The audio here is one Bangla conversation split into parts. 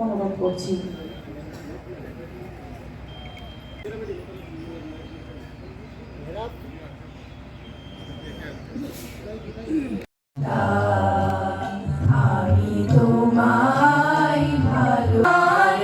অনুরোধ করছি। আমি তোমায় ভালো আর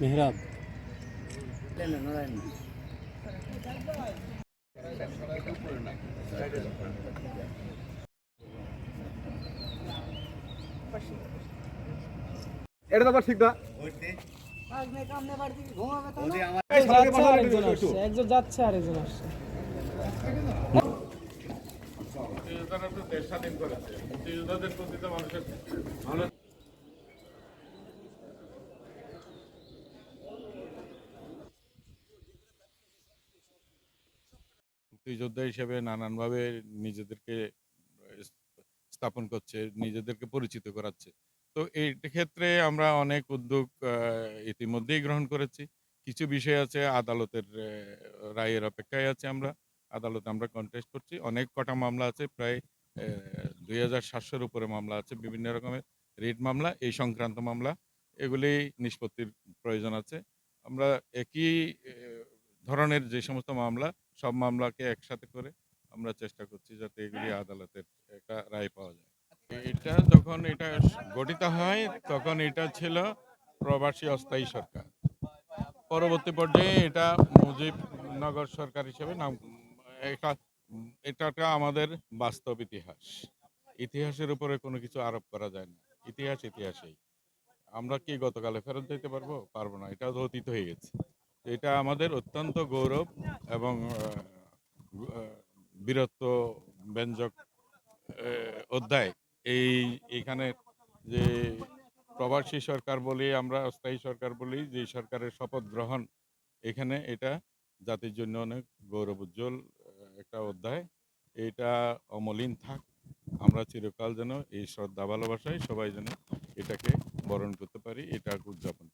মেহরাব। এটা তো আবার ঠিক না। একজন যাচ্ছে আর একজন আসছে। মুক্তিযোদ্ধারা তো দেশ স্বাধীন করেছে। মুক্তিযোদ্ধাদের প্রতি তো মানুষের ভালো মুক্তিযোদ্ধা হিসেবে নানানভাবে নিজেদেরকে স্থাপন করছে, নিজেদেরকে পরিচিত করাচ্ছে। তো এই ক্ষেত্রে আমরা অনেক উদ্যোগ ইতিমধ্যেই গ্রহণ করেছি। কিছু বিষয় আছে, আদালতের রায়ের অপেক্ষায় আছে আমরা। আদালতে আমরা কন্টেস্ট করছি। অনেক কটা মামলা আছে, প্রায় দুই হাজার সাতশোর উপরে মামলা আছে, বিভিন্ন রকমের রিট মামলা, এই সংক্রান্ত মামলা, এগুলি নিষ্পত্তির প্রয়োজন আছে। আমরা একই ধরনের যে সমস্ত মামলা সব মামলাকে একসাথে করে আমরা চেষ্টা করছি যাতে এগুলি আদালতের একটা রায় পাওয়া যায়। এটা যখন এটা গঠিত হয়, তখন এটা ছিল প্রবাসী অস্থায়ী সরকার। পরবর্তী পর্যায়ে এটা মুজিবনগর সরকার হিসেবে নাম এটা এটা একটা আমাদের বাস্তব ইতিহাস। ইতিহাসের উপরে কোনো কিছু আরোপ করা যায় না। ইতিহাস ইতিহাসেই। আমরা কি গতকালে ফেরত দিতে পারব? পারব না। এটা অতীত হয়ে গেছে। এটা আমাদের অত্যন্ত গৌরব এবং বীরত্ব ব্যঞ্জক অধ্যায়। এই, এখানে যে প্রবাসী সরকার বলি, আমরা অস্থায়ী সরকার বলি, যে সরকারের শপথ গ্রহণ, এখানে এটা জাতির জন্য অনেক গৌরব উজ্জ্বল একটা অধ্যায়। এটা অমলিন থাক, আমরা চিরকাল যেন এই শ্রদ্ধা ভালোবাসায় সবাই যেন এটাকে বরণ করতে পারি এটা উদযাপন